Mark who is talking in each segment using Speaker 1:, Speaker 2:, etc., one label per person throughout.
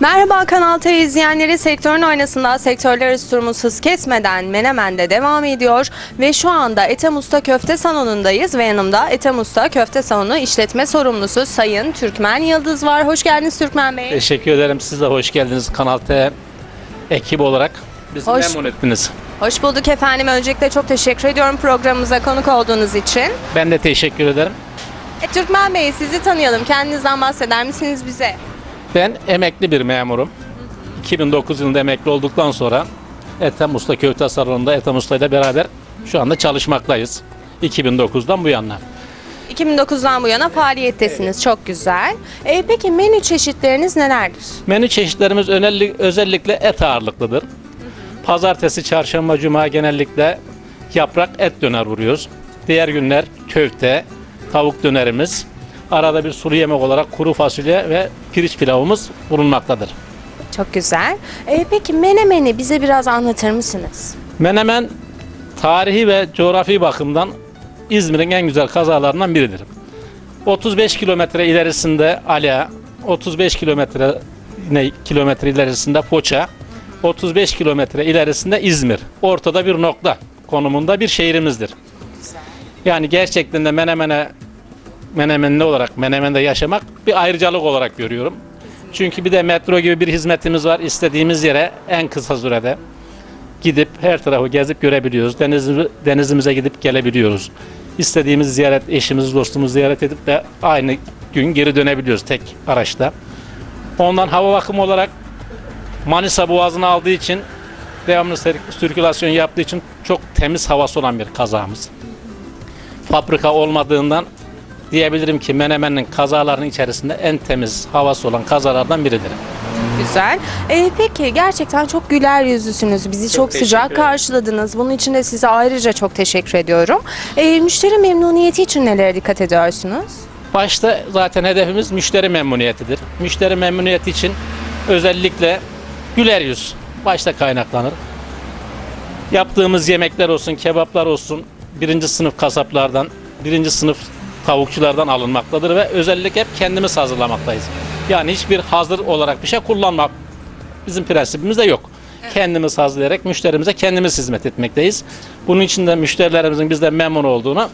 Speaker 1: Merhaba Kanal T izleyenleri sektörün oynasında sektörler arası turumuz hız kesmeden Menemen'de devam ediyor ve şu anda Ethem Usta Köfte Salonu'ndayız ve yanımda Ethem Usta Köfte Salonu işletme sorumlusu Sayın Türkmen Yıldız var. Hoş geldiniz Türkmen Bey.
Speaker 2: Teşekkür ederim. Siz de hoş geldiniz Kanal T ekip olarak. Bizi
Speaker 1: Hoş-
Speaker 2: memnun ettiniz.
Speaker 1: Hoş bulduk efendim. Öncelikle çok teşekkür ediyorum programımıza konuk olduğunuz için.
Speaker 2: Ben de teşekkür ederim.
Speaker 1: E, Türkmen Bey sizi tanıyalım. Kendinizden bahseder misiniz bize?
Speaker 2: Ben emekli bir memurum. 2009 yılında emekli olduktan sonra Ethem Usta Köfte Salonu'nda Ethem Usta ile beraber şu anda çalışmaktayız. 2009'dan bu yana.
Speaker 1: 2009'dan bu yana faaliyettesiniz. Çok güzel. E, peki menü çeşitleriniz nelerdir?
Speaker 2: Menü çeşitlerimiz önelli- özellikle et ağırlıklıdır. Pazartesi, çarşamba, cuma genellikle yaprak et döner vuruyoruz. Diğer günler köfte, tavuk dönerimiz. Arada bir sulu yemek olarak kuru fasulye ve pirinç pilavımız bulunmaktadır.
Speaker 1: Çok güzel. E, peki menemeni bize biraz anlatır mısınız?
Speaker 2: Menemen tarihi ve coğrafi bakımdan İzmir'in en güzel kazalarından biridir. 35 kilometre ilerisinde Ala, 35 kilometre ne kilometre ilerisinde Foça, 35 kilometre ilerisinde İzmir. Ortada bir nokta konumunda bir şehrimizdir. Yani gerçekten de Menemen'e Menemenli olarak Menemen'de yaşamak bir ayrıcalık olarak görüyorum. Çünkü bir de metro gibi bir hizmetimiz var. İstediğimiz yere en kısa sürede gidip her tarafı gezip görebiliyoruz. Deniz, denizimize gidip gelebiliyoruz. İstediğimiz ziyaret, eşimiz, dostumuzu ziyaret edip de aynı gün geri dönebiliyoruz tek araçta. Ondan hava bakımı olarak Manisa Boğazı'nı aldığı için devamlı sir- sirkülasyon yaptığı için çok temiz havası olan bir kazamız. Fabrika olmadığından diyebilirim ki Menemen'in kazalarının içerisinde en temiz havası olan kazalardan biridir.
Speaker 1: Güzel. E, peki gerçekten çok güler yüzlüsünüz. Bizi çok,
Speaker 2: teşekkür
Speaker 1: sıcak karşıladınız. Bunun için de size ayrıca çok teşekkür ediyorum. E, müşteri memnuniyeti için nelere dikkat ediyorsunuz?
Speaker 2: Başta zaten hedefimiz müşteri memnuniyetidir. Müşteri memnuniyeti için özellikle güler yüz başta kaynaklanır. Yaptığımız yemekler olsun, kebaplar olsun birinci sınıf kasaplardan, birinci sınıf tavukçulardan alınmaktadır ve özellikle hep kendimiz hazırlamaktayız. Yani hiçbir hazır olarak bir şey kullanmak bizim prensibimizde yok. Kendimiz hazırlayarak müşterimize kendimiz hizmet etmekteyiz. Bunun için de müşterilerimizin bizden memnun olduğunu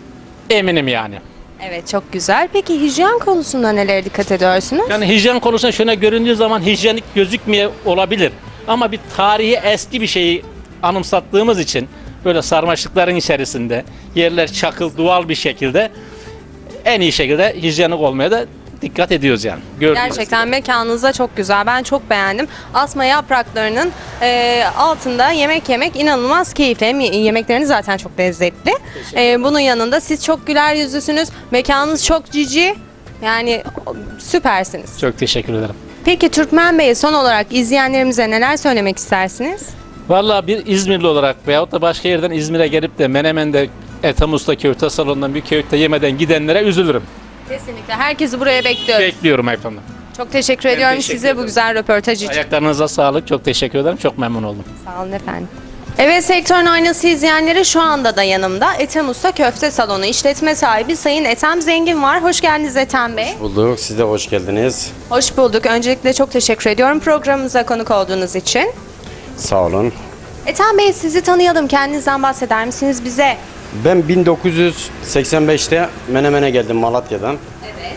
Speaker 2: eminim yani.
Speaker 1: Evet çok güzel. Peki hijyen konusunda nelere dikkat ediyorsunuz?
Speaker 2: Yani hijyen konusunda şöyle göründüğü zaman hijyenik gözükmeye olabilir. Ama bir tarihi eski bir şeyi anımsattığımız için böyle sarmaşıkların içerisinde yerler çakıl doğal bir şekilde en iyi şekilde hijyenik olmaya da dikkat ediyoruz yani. Gördüğünüz
Speaker 1: Gerçekten mekanınız da çok güzel. Ben çok beğendim. Asma yapraklarının e, altında yemek yemek inanılmaz keyifli. Hem yemekleriniz zaten çok lezzetli. E, bunun yanında siz çok güler yüzlüsünüz. Mekanınız çok cici. Yani o- süpersiniz.
Speaker 2: Çok teşekkür ederim.
Speaker 1: Peki Türkmen Bey son olarak izleyenlerimize neler söylemek istersiniz?
Speaker 2: Vallahi bir İzmirli olarak veyahut da başka yerden İzmir'e gelip de Menemen'de Ethem Usta köfte salonundan bir köfte yemeden gidenlere üzülürüm.
Speaker 1: Kesinlikle. Herkesi buraya bekliyoruz.
Speaker 2: Bekliyorum efendim.
Speaker 1: çok teşekkür ediyorum
Speaker 2: teşekkür
Speaker 1: size bu
Speaker 2: ederim.
Speaker 1: güzel röportaj için.
Speaker 2: Ayaklarınıza sağlık. Çok teşekkür ederim. Çok memnun oldum.
Speaker 1: Sağ olun efendim. Evet Sektörün Aynası izleyenleri şu anda da yanımda Ethem Usta Köfte Salonu işletme sahibi Sayın Ethem Zengin var. Hoş geldiniz Ethem Bey.
Speaker 3: Bulduk. Siz de hoş geldiniz.
Speaker 1: Hoş bulduk. Öncelikle çok teşekkür ediyorum programımıza konuk olduğunuz için.
Speaker 3: Sağ olun.
Speaker 1: Ethem Bey sizi tanıyalım. Kendinizden bahseder misiniz bize?
Speaker 3: Ben 1985'te Menemen'e geldim Malatya'dan.
Speaker 1: Evet.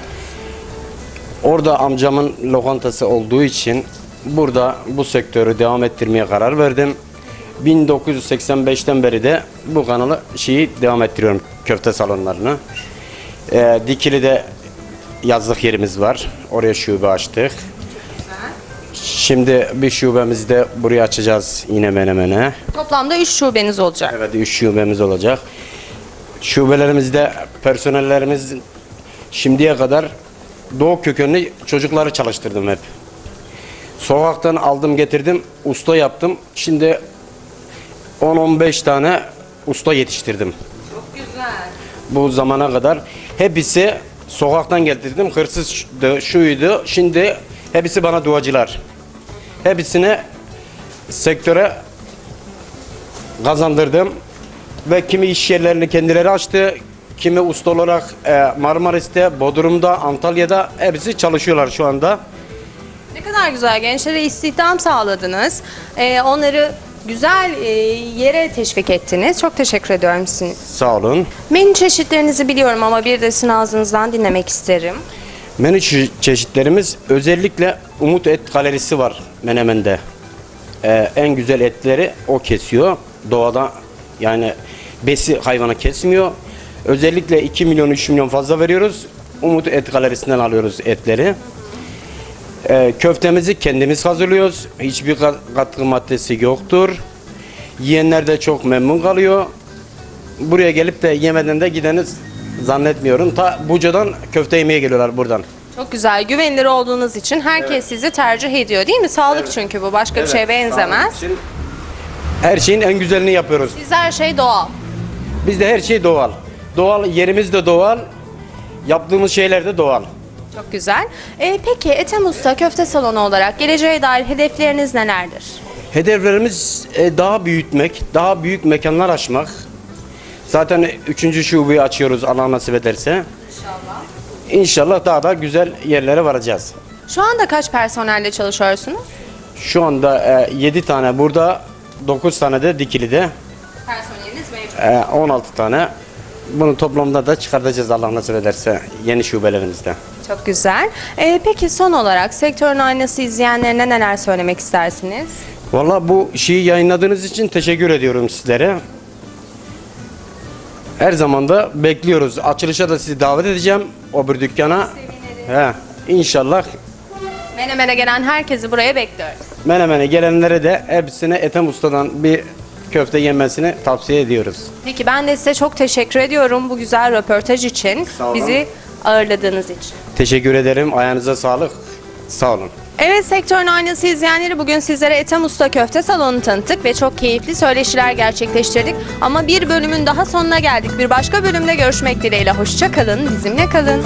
Speaker 3: Orada amcamın lokantası olduğu için burada bu sektörü devam ettirmeye karar verdim. 1985'ten beri de bu kanalı şeyi devam ettiriyorum köfte salonlarını. Ee, Dikili'de yazlık yerimiz var. Oraya şube açtık. Şimdi bir şubemizi de buraya açacağız yine Menemen'e.
Speaker 1: Toplamda 3 şubeniz olacak.
Speaker 3: Evet 3 şubemiz olacak. Şubelerimizde personellerimiz şimdiye kadar doğu kökenli çocukları çalıştırdım hep. Sokaktan aldım getirdim, usta yaptım. Şimdi 10-15 tane usta yetiştirdim.
Speaker 1: Çok güzel.
Speaker 3: Bu zamana kadar hepsi sokaktan getirdim. Hırsızdı, şuydu. Şimdi hepsi bana duacılar. Hepsini sektöre kazandırdım ve kimi iş yerlerini kendileri açtı. Kimi usta olarak e, Marmaris'te, Bodrum'da, Antalya'da hepsi çalışıyorlar şu anda.
Speaker 1: Ne kadar güzel gençlere istihdam sağladınız. Ee, onları güzel e, yere teşvik ettiniz. Çok teşekkür ediyorum sizin.
Speaker 3: Sağ olun.
Speaker 1: Menü çeşitlerinizi biliyorum ama bir de sizin ağzınızdan dinlemek isterim.
Speaker 3: Menü çe- çeşitlerimiz özellikle Umut Et Galerisi var Menemen'de. Ee, en güzel etleri o kesiyor. Doğada yani besi hayvana kesmiyor. Özellikle 2 milyon 3 milyon fazla veriyoruz. Umut Et Galerisi'nden alıyoruz etleri. Ee, köftemizi kendimiz hazırlıyoruz. Hiçbir ka- katkı maddesi yoktur. Yiyenler de çok memnun kalıyor. Buraya gelip de yemeden de gideniz zannetmiyorum. Ta Buca'dan köfte yemeye geliyorlar buradan.
Speaker 1: Çok güzel. Güvenilir olduğunuz için herkes sizi tercih ediyor değil mi? Sağlık çünkü bu. Başka bir şeye benzemez.
Speaker 3: Her şeyin en güzelini yapıyoruz.
Speaker 1: Sizde her şey doğal.
Speaker 3: Bizde her şey doğal. Doğal yerimiz de doğal. Yaptığımız şeyler de doğal.
Speaker 1: Çok güzel. Ee, peki Ethem Usta Köfte Salonu olarak geleceğe dair hedefleriniz nelerdir?
Speaker 3: Hedeflerimiz e, daha büyütmek, daha büyük mekanlar açmak. Zaten üçüncü şubeyi açıyoruz Allah nasip ederse.
Speaker 1: İnşallah.
Speaker 3: İnşallah daha da güzel yerlere varacağız.
Speaker 1: Şu anda kaç personelle çalışıyorsunuz?
Speaker 3: Şu anda 7 tane burada, 9 tane de Dikili'de. E, 16 tane. Bunu toplamda da çıkartacağız Allah nasip ederse yeni şubelerimizde.
Speaker 1: Çok güzel. Ee, peki son olarak sektörün aynası izleyenlerine neler söylemek istersiniz?
Speaker 3: Valla bu şeyi yayınladığınız için teşekkür ediyorum sizlere. Her zaman da bekliyoruz. Açılışa da sizi davet edeceğim o bir dükkana. He, inşallah
Speaker 1: Menemen'e gelen herkesi buraya bekliyoruz.
Speaker 3: Menemen'e gelenlere de hepsine Ethem Usta'dan bir köfte yemesini tavsiye ediyoruz.
Speaker 1: Peki ben de size çok teşekkür ediyorum bu güzel röportaj için.
Speaker 3: Sağ olun.
Speaker 1: Bizi ağırladığınız için.
Speaker 3: Teşekkür ederim. Ayağınıza sağlık. Sağ olun.
Speaker 1: Evet sektörün aynası izleyenleri bugün sizlere Ethem Usta Köfte Salonu tanıttık ve çok keyifli söyleşiler gerçekleştirdik. Ama bir bölümün daha sonuna geldik. Bir başka bölümde görüşmek dileğiyle. Hoşça kalın, bizimle kalın.